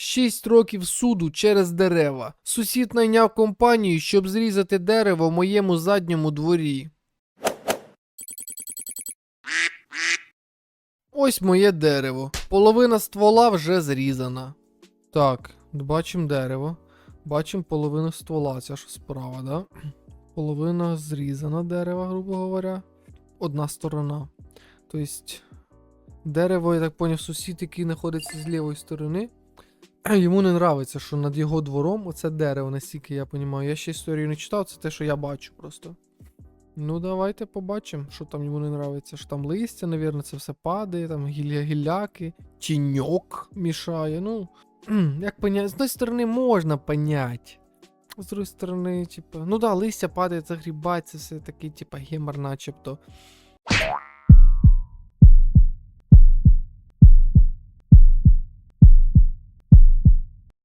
Шість років суду через дерева. Сусід найняв компанію, щоб зрізати дерево в моєму задньому дворі. Ось моє дерево. Половина ствола вже зрізана. Так, бачимо дерево. Бачимо половину ствола, це ж справа, да? Половина зрізана дерева, грубо говоря. Одна сторона. Тобто, дерево, я так поняв, сусід, який знаходиться з лівої сторони. Йому не нравиться, що над його двором оце дерево, настільки я розумію. Я ще історію не читав, це те, що я бачу просто. Ну, давайте побачимо, що там йому не нравиться. Що там листя, навірно, це все падає, там гілля, гілляки, тіньок мішає. Ну, як понять, з одної сторони можна понять. З другої сторони, типа, ну да, листя падає, загрібається, все такий, типа, гемор, начебто.